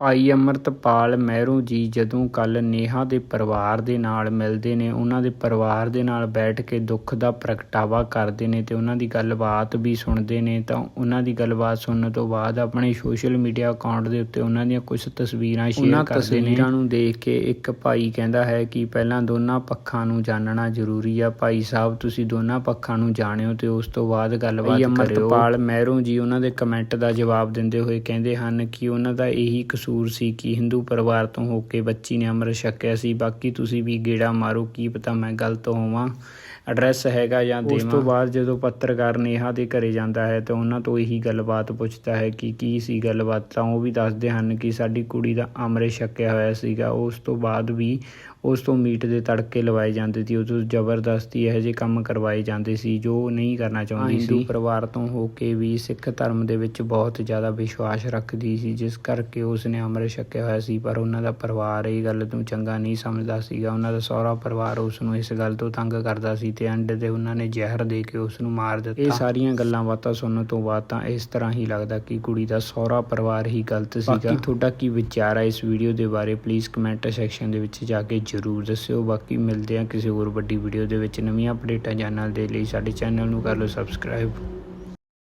ਭਾਈ ਅੰਮ੍ਰਿਤਪਾਲ ਮਹਿਰੂ ਜੀ ਜਦੋਂ ਕੱਲ ਨੇਹਾ ਦੇ ਪਰਿਵਾਰ ਦੇ ਨਾਲ ਮਿਲਦੇ ਨੇ ਉਹਨਾਂ ਦੇ ਪਰਿਵਾਰ ਦੇ ਨਾਲ ਬੈਠ ਕੇ ਦੁੱਖ ਦਾ ਪ੍ਰਗਟਾਵਾ ਕਰਦੇ ਨੇ ਤੇ ਉਹਨਾਂ ਦੀ ਗੱਲਬਾਤ ਵੀ ਸੁਣਦੇ ਨੇ ਤਾਂ ਉਹਨਾਂ ਦੀ ਗੱਲਬਾਤ ਸੁਣਨ ਤੋਂ ਬਾਅਦ ਆਪਣੇ ਸੋਸ਼ਲ ਮੀਡੀਆ ਅਕਾਊਂਟ ਦੇ ਉੱਤੇ ਉਹਨਾਂ ਦੀਆਂ ਕੁਝ ਤਸਵੀਰਾਂ ਸ਼ੇਅਰ ਕਰਦੇ ਨੇ। ਤਸਵੀਰਾਂ ਨੂੰ ਦੇਖ ਕੇ ਇੱਕ ਭਾਈ ਕਹਿੰਦਾ ਹੈ ਕਿ ਪਹਿਲਾਂ ਦੋਨਾਂ ਪੱਖਾਂ ਨੂੰ ਜਾਣਨਾ ਜ਼ਰੂਰੀ ਆ। ਭਾਈ ਸਾਹਿਬ ਤੁਸੀਂ ਦੋਨਾਂ ਪੱਖਾਂ ਨੂੰ ਜਾਣਿਓ ਤੇ ਉਸ ਤੋਂ ਬਾਅਦ ਗੱਲਬਾਤ ਕਰਿਓ ਅੰਮ੍ਰਿਤਪਾਲ ਮਹਿਰੂ ਜੀ ਉਹਨਾਂ ਦੇ ਕਮੈਂਟ ਦਾ ਜਵਾਬ ਦਿੰਦੇ ਹੋਏ ਕਹਿੰਦੇ ਹਨ ਕਿ ਉਹਨਾਂ ਦਾ ਇਹੀ ਕਸੂਰ ਸੀ ਕਿ ਹਿੰਦੂ ਪਰਿਵਾਰ ਤੋਂ ਹੋ ਕੇ ਬੱਚੀ ਨੇ ਅੰਮ੍ਰਿਤ ਛਕਿਆ ਸੀ। ਬਾਕੀ ਤੁਸੀਂ ਵੀ ਗੇੜਾ ਮਾਰੋ, ਕੀ ਪਤਾ ਮੈਂ ਗਲਤ ਹੋਵਾਂ। ਐਡਰੈਸ ਹੈਗਾ ਜਾਂ ਦੇਵਾਂ ਉਸ ਤੋਂ ਬਾਅਦ ਜਦੋਂ ਪੱਤਰਕਾਰ ਨੇਹਾ ਦੇ ਘਰੇ ਜਾਂਦਾ ਹੈ ਤਾਂ ਉਹਨਾਂ ਤੋਂ ਇਹੀ ਗੱਲਬਾਤ ਪੁੱਛਦਾ ਹੈ ਕਿ ਕੀ ਸੀ ਗੱਲਬਾਤ ਤਾਂ ਉਹ ਵੀ ਦੱਸਦੇ ਹਨ ਕਿ ਸਾਡੀ ਕੁੜੀ ਦਾ ਅੰਮ੍ਰਿਤ ਛਕਿਆ ਹੋਇਆ ਸੀਗਾ। ਉਸ ਤੋਂ ਬਾਅਦ ਵੀ ਉਸ ਤੋਂ ਮੀਟ ਦੇ ਤੜਕੇ ਲਵਾਏ ਜਾਂਦੇ ਸੀ। ਤੋਂ ਜ਼ਬਰਦਸਤੀ ਇਹੋ ਜਿਹੇ ਕੰਮ ਕਰਵਾਏ ਜਾਂਦੇ ਸੀ ਜੋ ਨਹੀਂ ਕਰਨਾ ਚਾਹੁੰਦੀ ਸੀ। ਹਿੰਦੂ ਪਰਿਵਾਰ ਤੋਂ ਹੋ ਕੇ ਵੀ ਸਿੱਖ ਧਰਮ ਦੇ ਵਿੱਚ ਬਹੁਤ ਜ਼ਿਆਦਾ ਵਿਸ਼ਵਾਸ ਰੱਖਦੀ ਸੀ ਜਿਸ ਕਰਕੇ ਉਸ ਨੇ ਅੰਮ੍ਰਿਤ ਛਕਿਆ ਹੋਇਆ ਸੀ। ਪਰ ਉਹਨਾਂ ਦਾ ਪਰਿਵਾਰ ਇਹ ਗੱਲ ਨੂੰ ਚੰਗਾ ਨਹੀਂ ਸਮਝਦਾ ਸੀਗਾ। ਉਹਨਾਂ ਦਾ ਸਹੁਰਾ ਪਰਿਵਾਰ ਉਸ ਨੂੰ ਇਸ ਗੱਲ ਤੋਂ ਤੰਗ ਕਰਦਾ ਸੀ ਤੇ ਐਂਡ ਤੇ ਉਹਨਾਂ ਨੇ ਜ਼ਹਿਰ ਦੇ ਕੇ ਉਸ ਨੂੰ ਮਾਰ ਦਿੱਤਾ। ਇਹ ਸਾਰੀਆਂ ਗੱਲਾਂ ਬਾਤਾਂ ਸੁਣਨ ਤੋਂ ਬਾਅਦ ਤਾਂ ਇਸ ਤਰ੍ਹਾਂ ਹੀ ਲੱਗਦਾ ਕਿ ਕੁੜੀ ਦਾ ਸਹੁਰਾ ਪਰਿਵਾਰ ਹੀ ਗਲਤ ਸੀਗਾ। ਬਾਕੀ ਤੁਹਾਡਾ ਕੀ ਵਿਚਾਰ ਹੈ ਇਸ ਵੀਡੀਓ ਦੇ ਬਾਰੇ? ਪਲੀਜ਼ ਕਮੈਂਟ ਸੈਕਸ਼ਨ ਦੇ ਵਿੱਚ ਜਾ ਕੇ ਜਰੂਰ ਦੱਸਿਓ। ਬਾਕੀ ਮਿਲਦੇ ਹਾਂ ਕਿਸੇ ਹੋਰ ਵੱਡੀ ਵੀਡੀਓ ਦੇ ਵਿੱਚ। ਨਵੀਆਂ ਅਪਡੇਟਾਂ ਜਾਣਨ ਦੇ ਲਈ ਸਾਡੇ ਚੈਨਲ ਨੂੰ ਕਰ ਲਓ ਸਬਸਕ੍ਰਾਈਬ